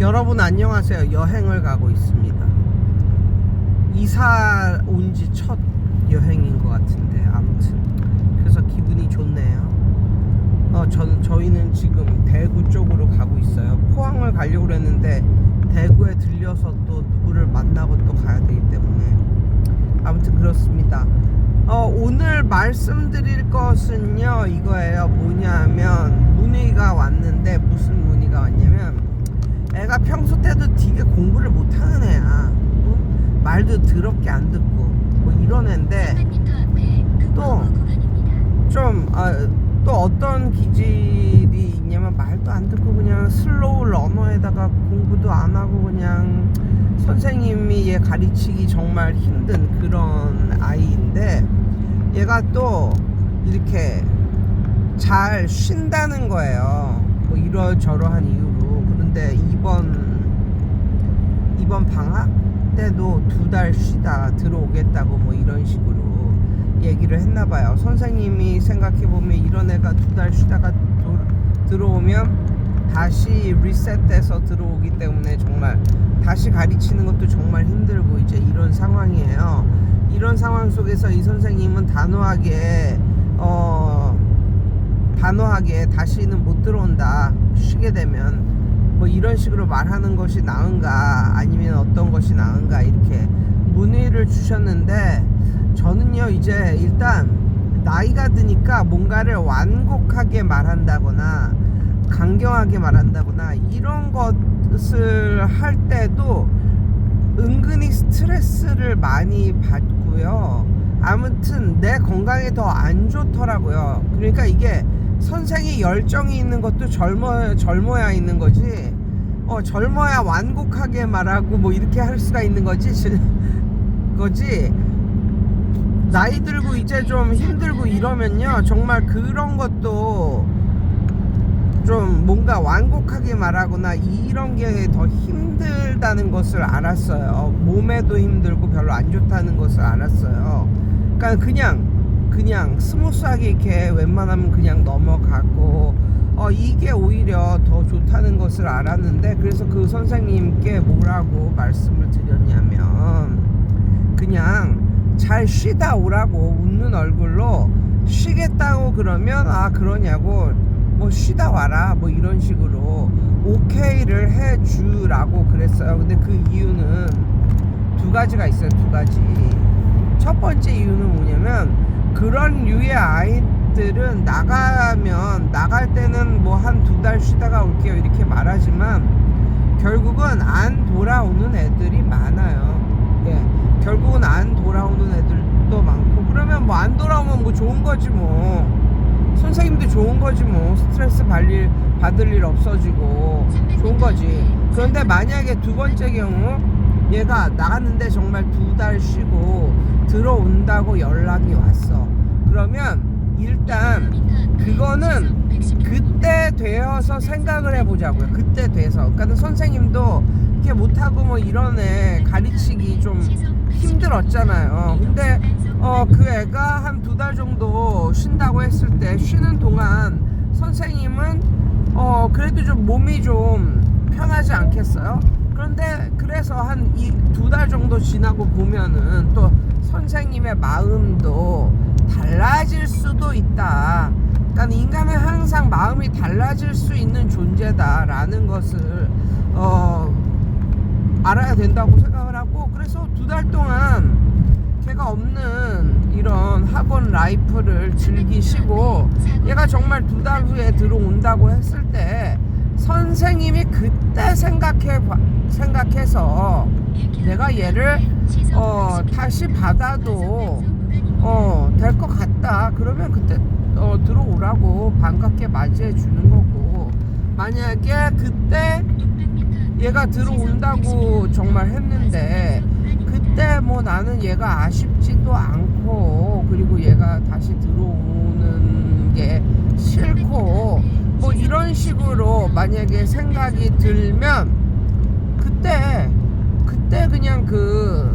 여러분 안녕하세요. 여행을 가고 있습니다. 이사 온 지 첫 여행인 것 같은데 아무튼 그래서 기분이 좋네요. 어, 전 저희는 지금 대구 쪽으로 가고 있어요. 포항을 가려고 그랬는데 대구에 들려서 또 누구를 만나고 또 가야 되기 때문에 아무튼 그렇습니다. 어, 오늘 말씀드릴 것은요 이거예요. 뭐냐면 문의가 왔는데 무슨 문의가 왔냐면 애가 평소 때도 되게 공부를 못하는 애야. 응? 말도 더럽게 안 듣고 뭐 이런 애인데 또좀 아, 또 어떤 기질이 있냐면 말도 안 듣고 그냥 슬로우 러너에다가 공부도 안 하고 그냥 선생님이 얘 가르치기 정말 힘든 그런 아이인데 얘가 또 이렇게 잘 쉰다는 거예요. 뭐 이러저러한 이유 로 그런데 이번 이번 방학 때도 두 달 쉬다 들어오겠다고 뭐 이런 식으로 얘기를 했나 봐요. 선생님이 생각해 보면 이런 애가 두 달 쉬다가 도- 들어오면 다시 리셋돼서 들어오기 때문에 정말 다시 가르치는 것도 정말 힘들고 이제 이런 상황이에요. 이런 상황 속에서 이 선생님은 단호하게 어 단호하게 다시는 못 들어온다. 쉬게 되면 뭐 이런 식으로 말하는 것이 나은가 아니면 어떤 것이 나은가 이렇게 문의를 주셨는데 저는요 이제 일단 나이가 드니까 뭔가를 완곡하게 말한다거나 강경하게 말한다거나 이런 것을 할 때도 은근히 스트레스를 많이 받고요. 아무튼 내 건강에 더 안 좋더라고요. 그러니까 이게 선생이 열정이 있는 것도 젊어 젊어야 있는 거지. 어 젊어야 완곡하게 말하고 뭐 이렇게 할 수가 있는 거지. 거지. 나이 들고 이제 좀 힘들고 이러면요 정말 그런 것도 좀 뭔가 완곡하게 말하거나 이런 게 더 힘들다는 것을 알았어요 몸에도 힘들고 별로 안 좋다는 것을 알았어요 그러니까 그냥 그냥 스무스하게 이렇게 웬만하면 그냥 넘어가고 어 이게 오히려 더 좋다는 것을 알았는데 그래서 그 선생님께 뭐라고 말씀을 드렸냐면 그냥 잘 쉬다 오라고 웃는 얼굴로 쉬겠다고 그러면 아 그러냐고 뭐 쉬다 와라 뭐 이런 식으로 오케이를 해 주라고 그랬어요. 근데 그 이유는 두 가지가 있어요. 두 가지. 첫 번째 이유는 뭐냐면 그런 류의 아이들은 나가면 나갈 때는 뭐 한 두 달 쉬다가 올게요. 이렇게 말하지만 결국은 안 돌아오는 애들이 많아요. 예. 결국은 안 돌아오는 애들도 많고. 그러면 뭐 안 돌아오면 뭐 좋은 거지 뭐. 선생님도 좋은 거지 뭐. 스트레스 받을 일, 받을 일 없어지고 좋은 거지. 그런데 만약에 두 번째 경우 얘가 나갔는데 정말 두 달 쉬고 들어온다고 연락이 왔어 그러면 일단 그거는 그때 되어서 생각을 해보자고요. 그때 돼서. 그러니까 선생님도 이렇게 못하고 뭐 이런 애 가르치기 좀 힘들었잖아요. 근데 어, 그 애가 한 두 달 정도 쉰다고 했을 때 쉬는 동안 선생님은 어, 그래도 좀 몸이 좀 편하지 않겠어요? 그런데 그래서 한 두 달 정도 지나고 보면은 또 선생님의 마음도 달라질 수도 있다. 그러니까 인간은 항상 마음이 달라질 수 있는 존재다라는 것을 어, 알아야 된다고 생각을 하고 그래서 두 달 동안 걔가 없는 이런 학원 라이프를 즐기시고 얘가 정말 두 달 후에 들어온다고 했을 때 선생님이 그때 생각해 봐- 생각해서 내가 얘를 어, 다시 받아도 어, 될 것 같다. 그러면 그때 어, 들어오라고 반갑게 맞이해 주는 거고. 만약에 그때 얘가 들어온다고 정말 했는데 그때 뭐 나는 얘가 아쉽지도 않고 그리고 얘가 다시 들어오는 게 싫고 뭐 이런 식으로 만약에 생각이 들면 그때 그때 그냥 그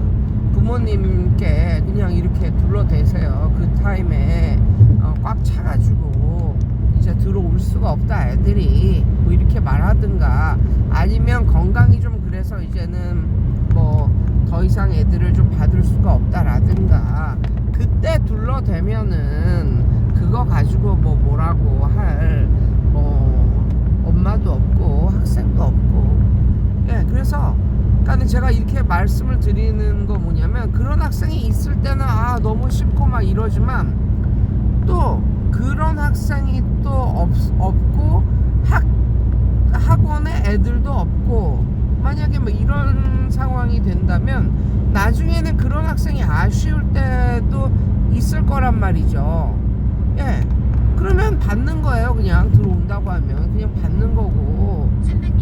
부모님께 그냥 이렇게 둘러대세요. 그 타임에 어, 꽉 차가지고 이제 들어올 수가 없다 애들이. 뭐 이렇게 말하든가 아니면 건강 때는 뭐 더 이상 애들을 좀 받을 수가 없다라든가 그때 둘러대면은 그거 가지고 뭐 뭐라고 할뭐 엄마도 없고 학생도 없고 예 그래서 그러니까는 제가 이렇게 말씀을 드리는 거 뭐냐면 그런 학생이 있을 때는 아 너무 싫고 막 이러지만 또 그런 학생이 또 없, 없고 학 학원에 애들도 없고 만약에 뭐 이런 상황이 된다면 나중에는 그런 학생이 아쉬울 때도 있을 거란 말이죠. 예. 그러면 받는 거예요. 그냥 들어온다고 하면 그냥 받는 거고.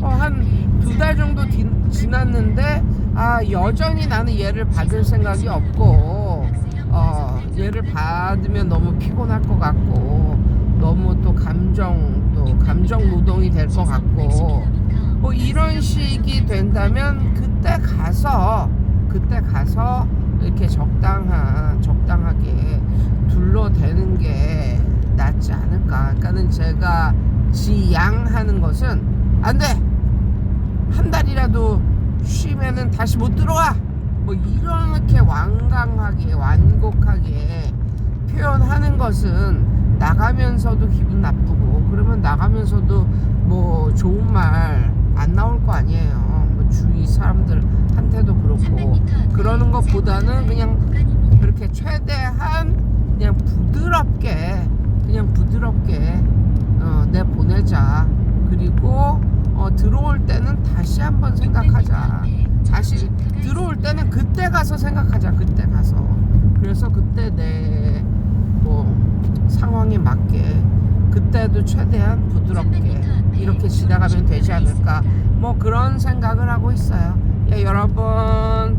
어, 한 두 달 정도 뒤- 지났는데 아 여전히 나는 얘를 받을 생각이 없고 어 얘를 받으면 너무 피곤할 것 같고 너무 또 감정 또 감정 노동이 될 것 같고 뭐 이런 식이 된다면 그때 가서 그때 가서 이렇게 적당한 적당하게 둘러대는 게 낫지 않을까. 그러니까는 제가 지양하는 것은 안 돼. 한 달이라도 쉬면은 다시 못 들어와. 뭐 이렇게 완강하게 완곡하게 표현하는 것은 나가면서도 기분 나쁘고 그러면 나가면서도 뭐 좋은 말 안 나올 거 아니에요. 뭐 주위 사람들한테도 그렇고 그러는 것보다는 그냥 그렇게 최대한 그냥 부드럽게 그냥 부드럽게 어, 내 보내자. 그리고 어, 들어올 때는 다시 한번 생각하자. 다시 들어올 때는 그때 가서 생각하자 그때 가서. 그래서 그때 내 뭐 상황에 맞게 그때도 최대한 부드럽게 이렇게 지나가면 되지 않을까. 뭐 그런 생각을 하고 있어요. 예, 여러분